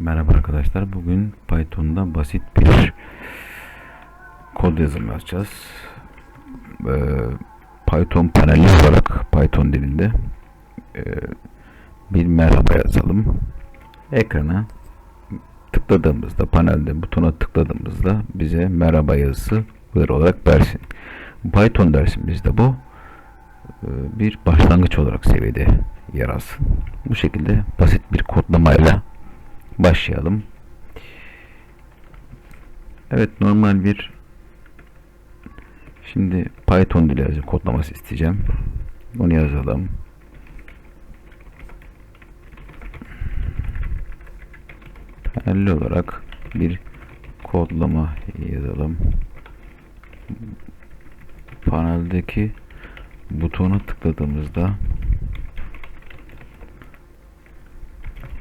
Merhaba arkadaşlar. Bugün Python'da basit bir kod yazımı yapacağız. Ee, Python paneli olarak Python dilinde e, bir merhaba yazalım. Ekrana tıkladığımızda panelde butona tıkladığımızda bize merhaba yazısı olarak versin. Python dersimizde bu e, bir başlangıç olarak seviyede yer alsın. Bu şekilde basit bir kodlamayla başlayalım. Evet normal bir şimdi Python dili kodlaması isteyeceğim. Onu yazalım. Panelli olarak bir kodlama yazalım. Paneldeki butona tıkladığımızda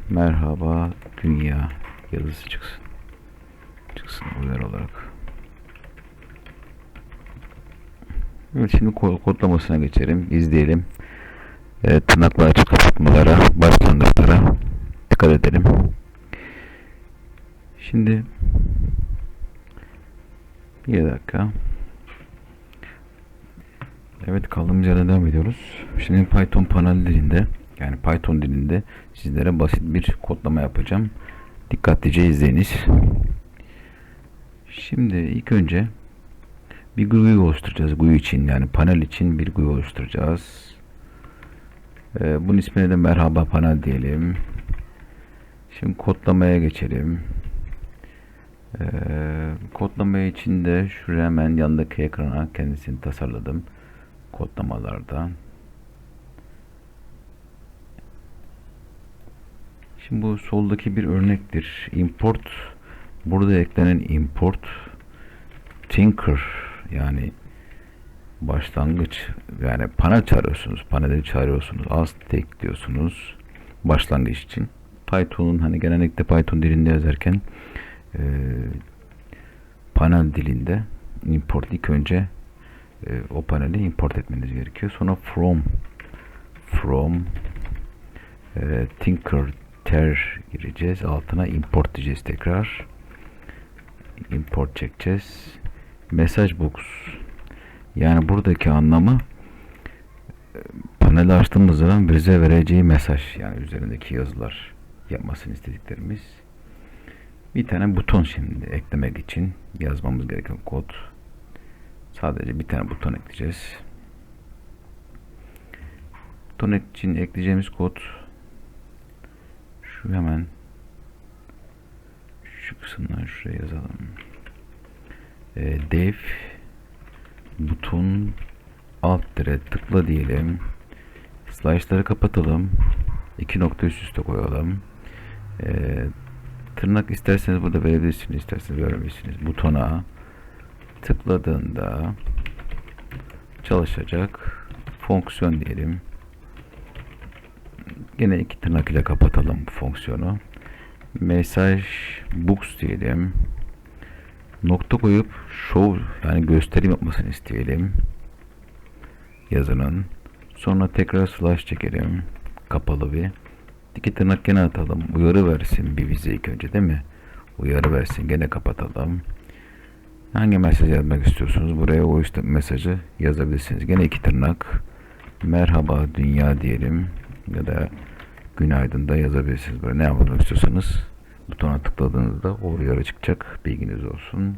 merhaba dünya yazısı çıksın. Çıksın uyarı olarak. Evet şimdi kod kodlamasına geçelim. izleyelim. Evet, tırnakla açık kapatmalara, başlangıçlara dikkat edelim. Şimdi bir dakika. Evet kaldığımız yerden devam ediyoruz. Şimdi Python panel yani Python dilinde sizlere basit bir kodlama yapacağım. Dikkatlice izleyiniz. Şimdi ilk önce bir GUI oluşturacağız. GUI için yani panel için bir GUI oluşturacağız. Ee, bunun ismine de merhaba panel diyelim. Şimdi kodlamaya geçelim. Ee, kodlama için de şuraya hemen yanındaki ekrana kendisini tasarladım. Kodlamalarda. Şimdi bu soldaki bir örnektir. Import burada eklenen import tinker yani başlangıç yani panel çağırıyorsunuz. Paneli çağırıyorsunuz. Az ekliyorsunuz. Başlangıç için. Python'un hani genellikle Python dilinde yazarken e, panel dilinde import ilk önce e, o paneli import etmeniz gerekiyor. Sonra from from e, tinker ter gireceğiz. Altına import diyeceğiz tekrar. Import çekeceğiz. Message box. Yani buradaki anlamı e, paneli açtığımız zaman bize vereceği mesaj. Yani üzerindeki yazılar yapmasını istediklerimiz. Bir tane buton şimdi eklemek için yazmamız gereken kod. Sadece bir tane buton ekleyeceğiz. Buton için ekleyeceğimiz kod şu hemen şu kısımdan şuraya yazalım. E, dev buton alt dire tıkla diyelim. Slice'ları kapatalım. İki nokta üst üste koyalım. E, tırnak isterseniz burada verebilirsiniz. isterseniz verebilirsiniz. Butona tıkladığında çalışacak fonksiyon diyelim. Yine iki tırnak ile kapatalım fonksiyonu. Mesaj books diyelim. Nokta koyup show yani gösterim yapmasını isteyelim. Yazının. Sonra tekrar slash çekelim. Kapalı bir. İki tırnak gene atalım. Uyarı versin bir bize ilk önce değil mi? Uyarı versin. Gene kapatalım. Hangi mesaj yazmak istiyorsunuz? Buraya o işte mesajı yazabilirsiniz. Gene iki tırnak. Merhaba dünya diyelim. Ya da günaydın da yazabilirsiniz. Böyle ne yapmak istiyorsanız butona tıkladığınızda o uyarı çıkacak. Bilginiz olsun.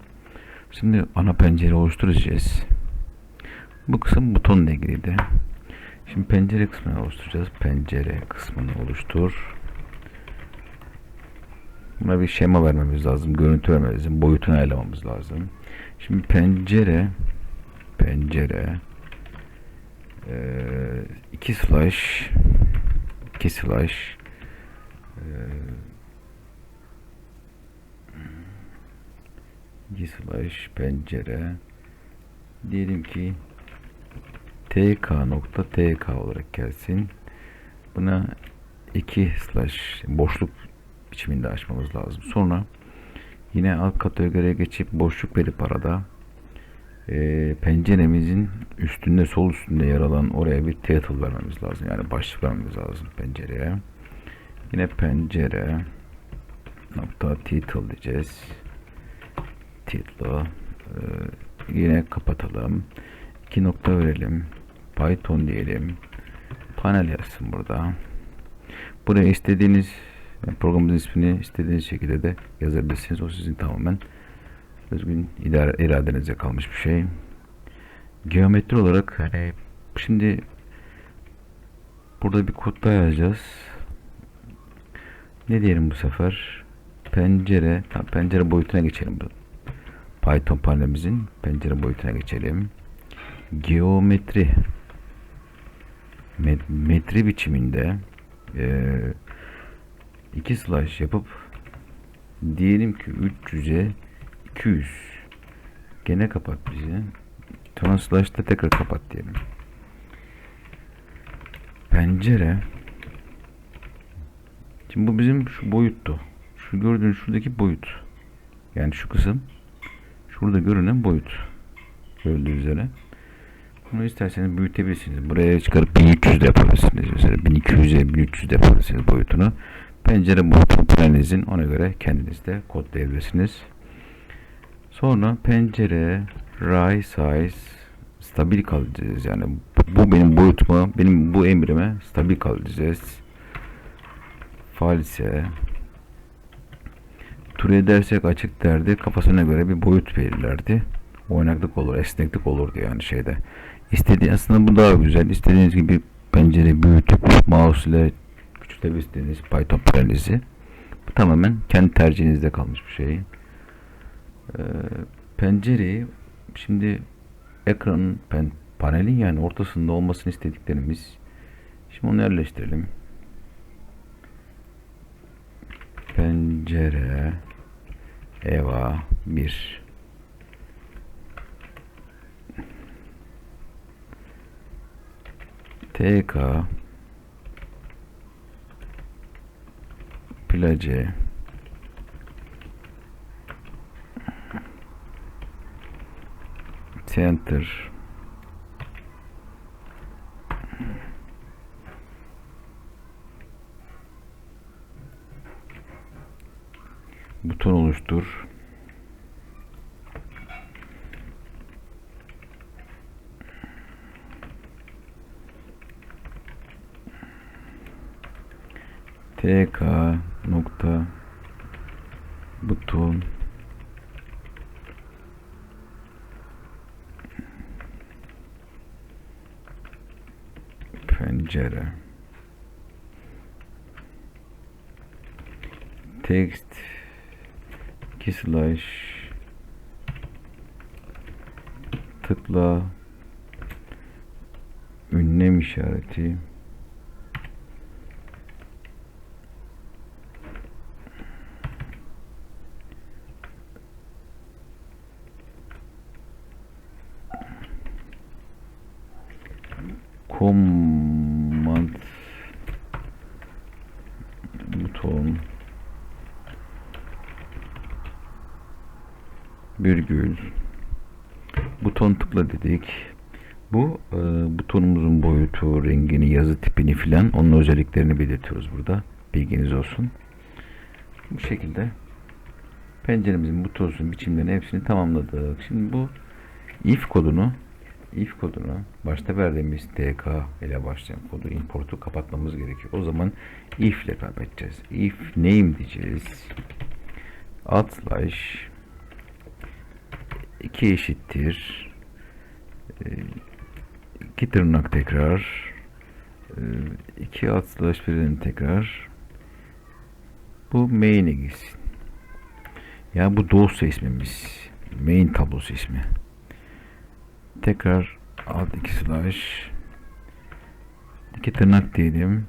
Şimdi ana pencere oluşturacağız. Bu kısım butonla ilgiliydi. Şimdi pencere kısmını oluşturacağız. Pencere kısmını oluştur. Buna bir şema vermemiz lazım. Görüntü vermemiz lazım. Boyutunu ayarlamamız lazım. Şimdi pencere pencere e, iki slash iki slash e, slash pencere diyelim ki tk nokta tk olarak gelsin. Buna iki slash boşluk biçiminde açmamız lazım. Sonra yine alt kategoriye geçip boşluk verip arada e, penceremizin üstünde sol üstünde yer alan oraya bir title vermemiz lazım. Yani başlık vermemiz lazım pencereye. Yine pencere nokta title diyeceğiz. Title ee, yine kapatalım. İki nokta verelim. Python diyelim. Panel yazsın burada. Buraya istediğiniz yani programın ismini istediğiniz şekilde de yazabilirsiniz. O sizin tamamen özgün idare, iradenize kalmış bir şey. Geometri olarak hani şimdi burada bir kod daha yazacağız. Ne diyelim bu sefer? Pencere, tamam, pencere boyutuna geçelim. Python panelimizin pencere boyutuna geçelim. Geometri met, metre biçiminde e, iki slash yapıp diyelim ki 300'e 200 gene kapat bizi. Sonra slash'ta tekrar kapat diyelim. Pencere Şimdi bu bizim şu boyuttu. Şu gördüğünüz şuradaki boyut. Yani şu kısım şurada görünen boyut. Gördüğünüz üzere. Bunu isterseniz büyütebilirsiniz. Buraya çıkarıp 1300 de yapabilirsiniz. Mesela 1200'e 1300 de yapabilirsiniz boyutunu. Pencere boyutunu planinizin ona göre kendiniz de kodlayabilirsiniz. Sonra pencere ray size stabil kal diyeceğiz. Yani bu benim boyutuma, benim bu emrime stabil kal diyeceğiz. False tur edersek açık derdi kafasına göre bir boyut verirlerdi. Oynaklık olur, esneklik olurdu yani şeyde. İstediği aslında bu daha güzel. İstediğiniz gibi pencere büyütüp mouse ile küçültebilirsiniz Python panelizi. Bu tamamen kendi tercihinizde kalmış bir şey. Ee, pencereyi şimdi ekranın pen, panelin yani ortasında olmasını istediklerimiz. Şimdi onu yerleştirelim. Pencere Eva 1 TK Place Center. Buton oluştur. Tk nokta buton pencere text. 2 slash tıkla. Ünlem işareti buton virgül buton tıkla dedik. Bu e, butonumuzun boyutu, rengini, yazı tipini filan onun özelliklerini belirtiyoruz burada. Bilginiz olsun. Bu şekilde penceremizin butonun biçimlerini hepsini tamamladık. Şimdi bu if kodunu if kodunu başta verdiğimiz tk ile başlayan kodu importu kapatmamız gerekiyor. O zaman if ile kapatacağız. If name diyeceğiz. Alt slash 2 eşittir 2 tırnak tekrar 2 alt slash verelim tekrar bu main'e gitsin. Ya bu dosya ismimiz. Main tablosu ismi. Tekrar alt 2 slash 2 tırnak diyelim.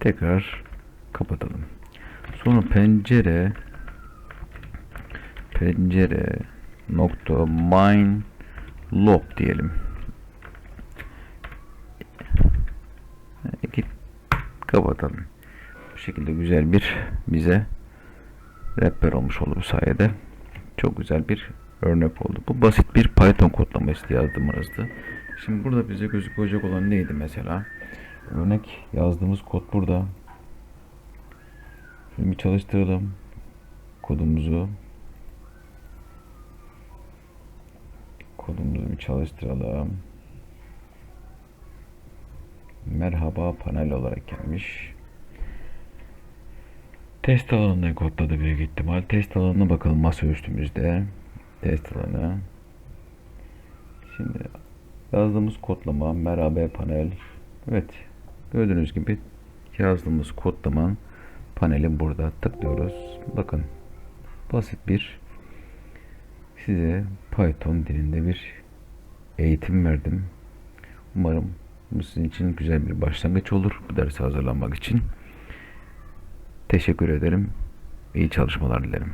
Tekrar kapatalım. Sonra pencere pencere nokta mine log diyelim. İki kapatalım. Bu şekilde güzel bir bize rehber olmuş oldu bu sayede. Çok güzel bir örnek oldu. Bu basit bir Python kodlaması yazdığımızdı. Şimdi burada bize gözükecek olan neydi mesela? Örnek yazdığımız kod burada. Şimdi bir çalıştıralım kodumuzu. Kodumuzu bir çalıştıralım. Merhaba panel olarak gelmiş. Test alanına kodladı büyük ihtimal. Test alanına bakalım masa üstümüzde. Test alanı. Şimdi yazdığımız kodlama merhaba panel. Evet. Gördüğünüz gibi yazdığımız kodlama paneli burada tıklıyoruz. Bakın basit bir size Python dilinde bir eğitim verdim. Umarım bu sizin için güzel bir başlangıç olur bu derse hazırlanmak için. Teşekkür ederim. İyi çalışmalar dilerim.